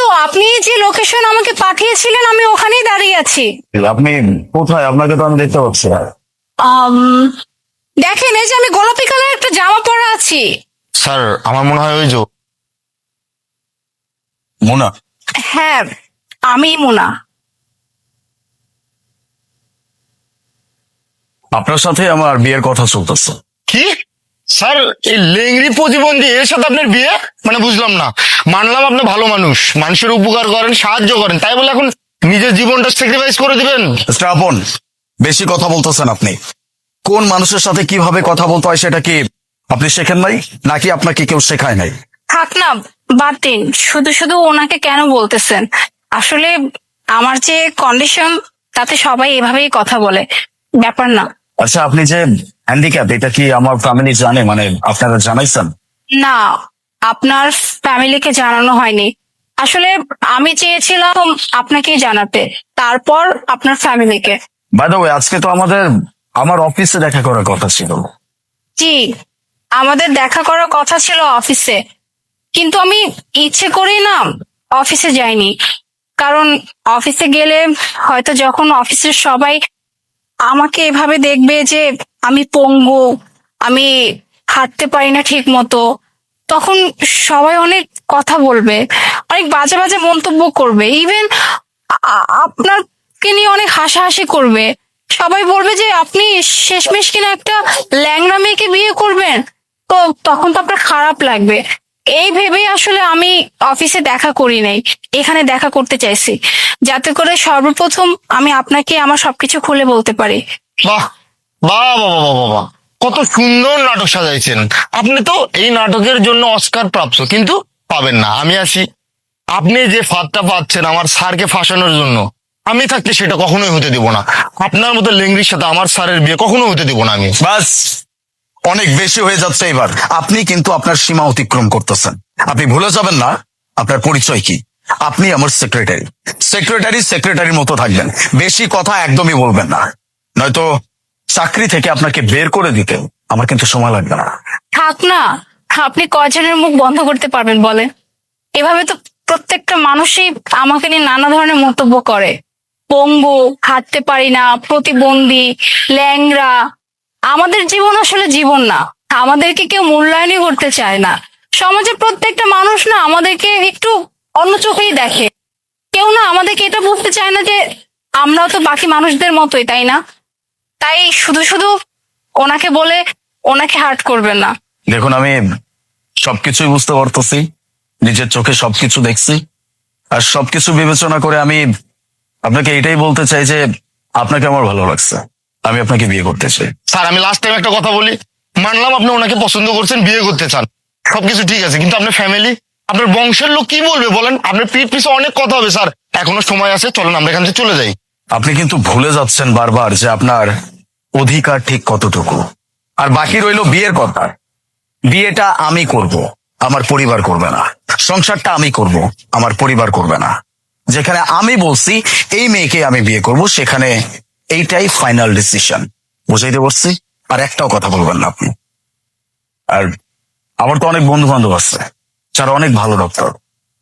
তো আপনি যে লোকেশন আমাকে পাঠিয়েছিলেন আমি ওখানেই দাঁড়িয়ে আছি। আপনি কোথায়? আপনাকে তো আমি দেখতে পাচ্ছি না। দেখেন এই যে আমি গোলাপি কালার একটা জামা পরা আছি। স্যার আমার মনে হয় ওই যে মোনা। হ্যাঁ আমি মোনা। আপনার সাথে আমার বিয়ের কথা চলতেছে। কি? স্যার এই লেংরি প্রতিবন্ধী এর সাথে আপনার বিয়ে? মানে বুঝলাম না। মানলাম আপনি ভালো মানুষ। মানুষের উপকার করেন সাহায্য করেন। তাই বলে এখন নিজের জীবনটা স্যাক্রিফাইস করে দিবেন? শ্রাবণ বেশি কথা বলতেছেন আপনি। কোন মানুষের সাথে কীভাবে কথা বলতে হয় সেটা কি আপনি শেখেন নাই? নাকি আপনাকে কেউ শেখায় নাই? থাক না বাদ দিন। শুধু শুধু ওনাকে কেন বলতেছেন? আসলে আমার যে কন্ডিশন তাতে সবাই এভাবেই কথা বলে। ব্যাপার না। আচ্ছা আপনি যে হ্যান্ডিক্যাপ এটা কি আমার ফ্যামিলি জানে? মানে আপনারা জানাইছেন? না আপনার ফ্যামিলিকে জানানো হয়নি। আসলে আমি চেয়েছিলাম আপনাকেই জানাতে তারপর আপনার ফ্যামিলিকে বাই দ্য ওয়ে আজকে তো আমাদের আমার অফিসে দেখা করার কথা ছিল। জি আমাদের দেখা করার কথা ছিল অফিসে কিন্তু আমি ইচ্ছে করেই না অফিসে যাইনি। কারণ অফিসে গেলে হয়তো যখন অফিসের সবাই আমাকে এভাবে দেখবে যে আমি পঙ্গু, আমি হাঁটতে পারি না ঠিক মতো তখন সবাই অনেক কথা বলবে, অনেক বাজে বাজে মন্তব্য করবে। ইভেন আপনাকে নিয়ে অনেক হাসাহাসি করবে। সবাই বলবে যে, আপনি শেষমেশ কিনা একটা ল্যাংড়া মেয়েকে বিয়ে করবেন? তো তখন তো আপনার খারাপ লাগবে। এই ভেবেই আসলে আমি অফিসে দেখা করি নাই, এখানে দেখা করতে চাইছি। যাতে করে সর্বপ্রথম আমি আপনাকে আমার সবকিছু খুলে বলতে পারি। বাহ! বাহ বাহ বাহ কত সুন্দর নাটক সাজাইছেন। আপনি তো এই নাটকের জন্য অস্কার প্রাপ্ত, কিন্তু পাবেন না। আমি আসি আপনি যে ফাঁদটা পাচ্ছেন আমার স্যারকে ফাঁসানোর জন্য, আমি থাকতে সেটা কখনোই হতে দিব না। আপনার মতো লেংরির সাথে আমার স্যারের বিয়ে কখনো হতে দিব না আমি। বাস, অনেক বেশি হয়ে যাচ্ছে এবার। আপনি কিন্তু আপনার সীমা অতিক্রম করতেছেন। আপনি ভুলে যাবেন না, আপনার পরিচয় কি? আপনি আমার সেক্রেটারি সেক্রেটারি সেক্রেটারির মতো থাকবেন। বেশি কথা একদমই বলবেন না। নয়তো চাকরি থেকে আপনাকে বের করে দিতে আমার কিন্তু সময় লাগবে না। থাক না। আপনি কয়জনের মুখ বন্ধ করতে পারবেন বলে এভাবে তো প্রত্যেকটা মানুষই আমাকে নিয়ে নানা ধরনের মন্তব্য করে। পঙ্গু, হাঁটতে পারি না, প্রতিবন্ধী ল্যাংরা আমাদের জীবন আসলে জীবন না। আমাদেরকে কেউ মূল্যায়নই করতে চায় না। সমাজের প্রত্যেকটা মানুষ না আমাদেরকে একটু অন্য চোখেই দেখে। কেউ না আমাদেরকে এটা বুঝতে চায় না যে, আমরাও তো বাকি মানুষদের মতোই, তাই না? তাই শুধু শুধু ওনাকে বলে ওনাকে হার্ট করবেন না। দেখুন আমি সবকিছুই বুঝতে পারতেছি নিজের চোখে সবকিছু দেখছি আর সবকিছু বিবেচনা করে আমি আপনাকে এটাই বলতে চাই যে আপনাকে আমার ভালো লাগছে। আমি আপনাকে বিয়ে করতে চাই। স্যার আমি লাস্ট টাইম একটা কথা বলি। মানলাম আপনি ওনাকে পছন্দ করছেন বিয়ে করতে চান। সবকিছু ঠিক আছে কিন্তু আপনার ফ্যামিলি আপনার বংশের লোক কি বলবে বলেন? আপনার পিঠ পিছে অনেক কথা হবে স্যার। এখনও সময় আছে চলেন আমরা এখান থেকে চলে যাই। আপনি কিন্তু ভুলে যাচ্ছেন বারবার যে আপনার অধিকার ঠিক কতটুকু। আর বাকি রইল বিয়ের কথা। বিয়েটা আমি করব, আমার পরিবার করবে না। সংসারটা আমি করব, আমার পরিবার করবে না। যেখানে আমি বলছি, এই মেয়েকে আমি বিয়ে করব, সেখানে এইটাই ফাইনাল ডিসিশন বুঝাইতে পারছি? আর একটাও কথা বলবেন না আপনি। আর আমার তো অনেক বন্ধু বান্ধব আছে, যারা অনেক ভালো ডক্টর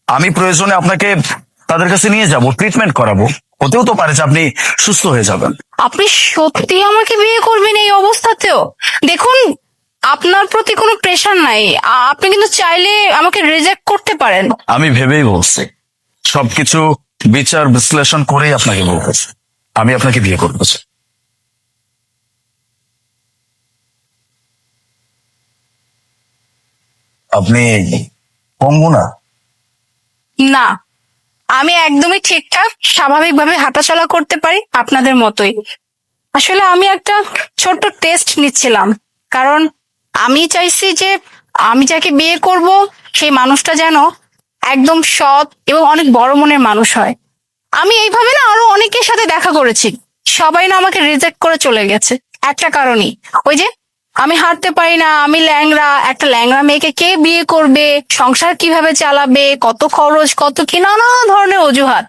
আমি প্রয়োজনে আপনাকে তাদের কাছে নিয়ে যাব ট্রিটমেন্ট করাবো। হতেও তো পারে যে আপনি সুস্থ হয়ে যাবেন। আপনি সত্যি আমাকে বিয়ে করবেন এই অবস্থাতেও? দেখুন আপনার প্রতি কোনো প্রেশার নাই। আপনি কিন্তু চাইলে আমাকে রিজেক্ট করতে পারেন। আমি ভেবেই বলছি সবকিছু বিচার বিশ্লেষণ করেই আপনাকে বলতেছি আমি আপনাকে বিয়ে চাই। আপনি পঙ্গু না? না। আমি একদমই ঠিকঠাক, স্বাভাবিকভাবে হাঁটাচলা করতে পারি আপনাদের মতোই। আসলে আমি একটা ছোট্ট টেস্ট নিচ্ছিলাম, কারণ আমি চাইছি যে আমি যাকে বিয়ে করব, সেই মানুষটা যেন একদম সৎ এবং অনেক বড় মনের মানুষ হয়। আমি এইভাবে না আরও অনেকের সাথে দেখা করেছি, সবাই না আমাকে রিজেক্ট করে চলে গেছে, একটা কারণই। ওই যে আমি হাঁটতে পারি না, আমি ল্যাংরা একটা ল্যাংরা মেয়েকে কে বিয়ে করবে? সংসার কীভাবে চালাবে? কত খরচ, কত কি নানা ধরনের অজুহাত।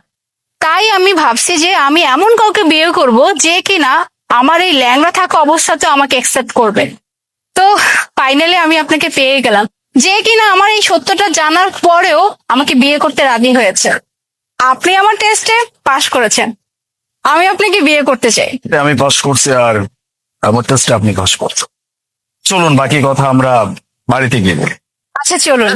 তাই আমি ভাবছি যে আমি এমন কাউকে বিয়ে করব যে কিনা আমার এই ল্যাংরা থাকা অবস্থাতে আমাকে অ্যাকসেপ্ট করবে। তো ফাইনালি আমি আপনাকে পেয়ে গেলাম। যে কিনা আমার এই সত্যটা জানার পরেও আমাকে বিয়ে করতে রাজি হয়েছে। আপনি আমার টেস্টে পাশ করেছেন। আমি আপনাকে বিয়ে করতে চাই। আমি পাস করছি আর আমার টেস্টে আপনি পাস করছেন। চলুন বাকি কথা আমরা বাড়িতে গিয়ে বলি। আচ্ছা চলুন।